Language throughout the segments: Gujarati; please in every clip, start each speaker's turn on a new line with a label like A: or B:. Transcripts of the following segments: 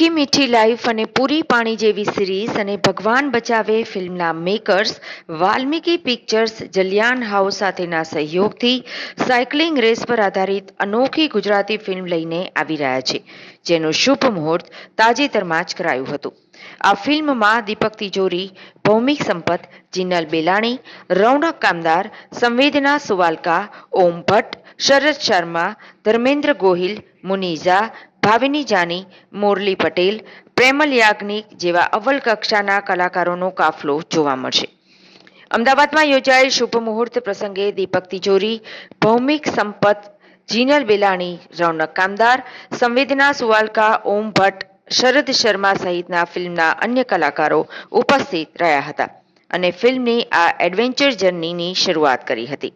A: તીખી મીઠી લાઈફ અને પૂરી પાણી જેવી સિરીઝ અને ભગવાન બચાવે ફિલ્મના makers Valmiki pictures Jaliyan house સાથેના સહયોગથી સાયકલિંગ રેસ પર આધારિત અનોખી ગુજરાતી ફિલ્મ લઈને આવી રહ્યા છે, જેનું શુભ મુહૂર્ત તાજેતરમાં જ કરાયું હતું. આ ફિલ્મમાં દીપક તિજોરી, ભૌમિક સંપત, જિનલ બેલાણી, રૌનક કામદાર, સંવેદના સુવાલકા, ઓમ ભટ્ટ, શરદ શર્મા, ધર્મેન્દ્ર ગોહિલ, મુનીઝા ભાવિની જાની મોરલી પટેલ પ્રેમલ યાજ્ઞિક જેવા અવ્વલ કક્ષાના કલાકારોનો કાફલો જોવા મળશે. અમદાવાદમાં યોજાયેલ શુભ મુહૂર્ત પ્રસંગે દીપક તિજોરી, ભૌમિક સંપત, જીનલ બેલાણી, રૌનક કામદાર, સંવેદના સુવાલકા, ઓમ ભટ્ટ, શરદ શર્મા સહિતના ફિલ્મના અન્ય કલાકારો ઉપસ્થિત રહ્યા હતા અને ફિલ્મની આ એડવેન્ચર જર્નીની શરૂઆત કરી હતી.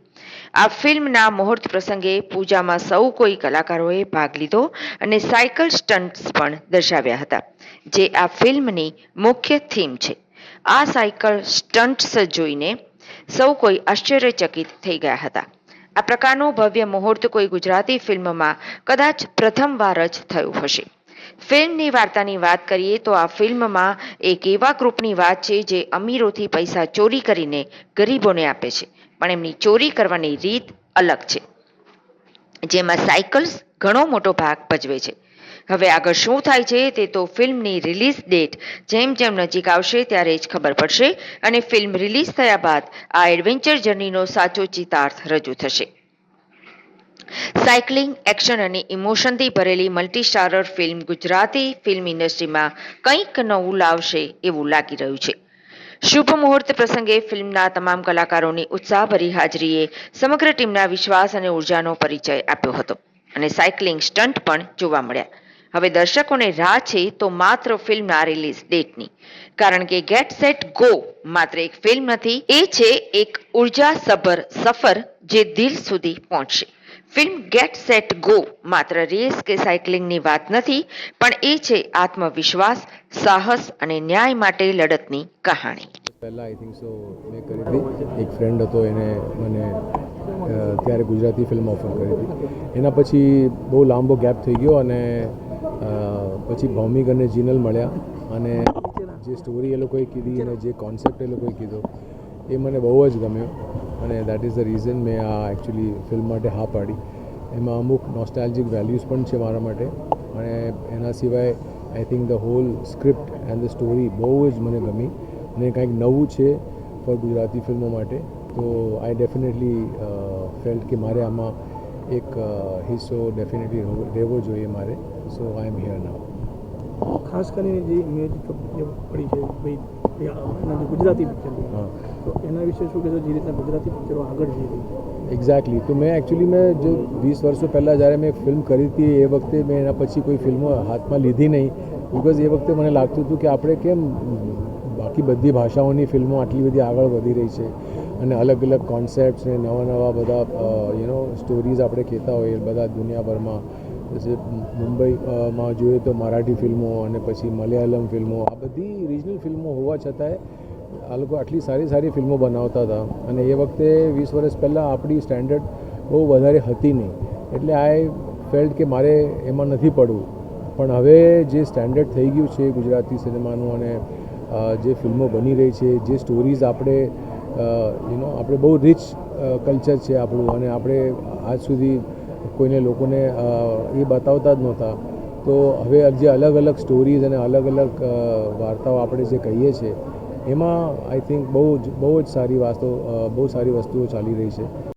A: આ ફિલ્મના મુહૂર્ત પ્રસંગે પૂજામાં સૌ કોઈ કલાકારોએ ભાગ લીધો અને સાયકલ સ્ટન્ટ્સ પણ દર્શાવ્યા હતા, જે આ ફિલ્મની મુખ્ય થીમ છે. આ સાયકલ સ્ટન્ટ્સ જોઈને સૌ કોઈ આશ્ચર્યચકિત થઈ ગયા હતા. આ પ્રકારનું ભવ્ય મુહૂર્ત કોઈ ગુજરાતી ફિલ્મમાં કદાચ પ્રથમવાર જ થયું હશે. ફિલ્મની વાર્તાની વાત કરીએ તો આ ફિલ્મમાં એક એવા ગ્રુપની વાત છે જે અમીરોથી પૈસા ચોરી કરીને ગરીબોને આપે છે. પણ એમની ચોરી કરવાની રીત અલગ છે. જેમાં સાયકલ્સ ઘણો મોટો ભાગ ભજવે છે. હવે આગળ શું થાય છે તે તો ફિલ્મની રિલીઝ ડેટ જેમ જેમ નજીક આવશે ત્યારે જ ખબર પડશે અને ફિલ્મ રિલીઝ થયા બાદ આ એડવેન્ચર જર્નીનો સાચો ચિતાર્થ રજૂ થશે. સાયકલિંગ, એક્શન અને ઇમોશનથી ભરેલી મલ્ટી ફિલ્મ ગુજરાતી ફિલ્મ ઇન્ડસ્ટ્રીમાં કંઈક નવું લાવશે એવું લાગી રહ્યું છે. શુભ મુહૂર્ત પ્રસંગે ફિલ્મના તમામ કલાકારોની ઉત્સાહભરી હાજરીએ સમગ્ર ટીમના વિશ્વાસ અને ઉર્જાનો પરિચય આપ્યો હતો અને સાયકલિંગ સ્ટન્ટ પણ જોવા મળ્યા. હવે દર્શકોને રાહ છે તો માત્ર ફિલ્મના રિલીઝ ડેટની, કારણ કે ગેટ, સેટ, ગો માત્ર એક ફિલ્મ નથી, એ છે એક ઉર્જાસભર સફર જે દિલ સુધી પહોંચશે. ફિલ્મ ગેટ સેટ ગો માત્ર રેસ કે સાયકલિંગની વાત નથી, પણ એ છે આત્મવિશ્વાસ, સાહસ અને ન્યાય માટે લડતની કહાણી.
B: પહેલાં આઈ થિંક સો મેં કરી હતી. એક ફ્રેન્ડ હતો એને મને ત્યારે ગુજરાતી ફિલ્મ ઓફર કરી હતી. એના પછી બહુ લાંબો ગેપ થઈ ગયો અને પછી ભૌમિક અને જીનલ મળ્યા અને જે સ્ટોરી એ લોકોએ કીધી અને જે કોન્સેપ્ટ એ લોકોએ કીધો, એ મને બહુ જ ગમ્યો. અને દેટ ઇઝ ધ રીઝન મેં આ એકચ્યુઅલી ફિલ્મ માટે હા પાડી. એમાં અમુક નોસ્ટાલ્જિક વેલ્યુઝ પણ છે મારા માટે. અને એના સિવાય I think the whole script and the story બહુ જ મને ગમી. અને કંઈક નવું છે ફોર ગુજરાતી ફિલ્મો માટે. તો આઈ ડેફિનેટલી ફેલ્ટ કે મારે આમાં એક હિસ્સો ડેફિનેટલી રહેવો જોઈએ મારે. સો આઈ એમ હિયર નાવ
C: ખાસ કરીને જે મેં પડી છે ગુજરાતી પિક્ચર
B: હા.
C: તો એના વિશે શું કહેશો? જે રીતના ગુજરાતી પિક્ચરો આગળ જઈ રહી
B: એક્ઝેક્ટલી તો મેં એકચ્યુઅલી મેં જે વીસ વર્ષો પહેલાં જ્યારે મેં ફિલ્મ કરી હતી, એ વખતે મેં એના પછી કોઈ ફિલ્મો હાથમાં લીધી નહીં. બિકોઝ એ વખતે મને લાગતું હતું કે આપણે કેમ બાકી બધી ભાષાઓની ફિલ્મો આટલી બધી આગળ વધી રહી છે? અને અલગ અલગ કોન્સેપ્ટ્સ ને નવા નવા બધા યુ નો સ્ટોરીઝ આપણે કહેતા હોઈએ બધા દુનિયાભરમાં. પછી મુંબઈમાં જોઈએ તો મરાઠી ફિલ્મો અને પછી મલયાલમ ફિલ્મો આ બધી રિજનલ ફિલ્મો હોવા છતાંય આ લોકો આટલી સારી સારી ફિલ્મો બનાવતા હતા અને એ વખતે વીસ વર્ષ પહેલાં આપણી સ્ટેન્ડર્ડ બહુ વધારે હતી નહીં. એટલે આઈ ફેલ્ટ કે મારે એમાં નથી પડવું. પણ હવે જે સ્ટેન્ડર્ડ થઈ ગયું છે ગુજરાતી સિનેમાનું અને જે ફિલ્મો બની રહી છે, જે સ્ટોરીઝ આપણે યુ નો આપણે બહુ રિચ કલ્ચર છે આપણું અને આપણે આજ સુધી કોઈને લોકોને એ બતાવતા જ નહોતા. તો હવે જે અલગ અલગ સ્ટોરીઝ અને અલગ અલગ વાર્તાઓ આપણે જે કહીએ છીએ એમાં આઈ થિંક બહુ જ બહુ જ સારી વાતો બહુ સારી વસ્તુઓ ચાલી રહી છે.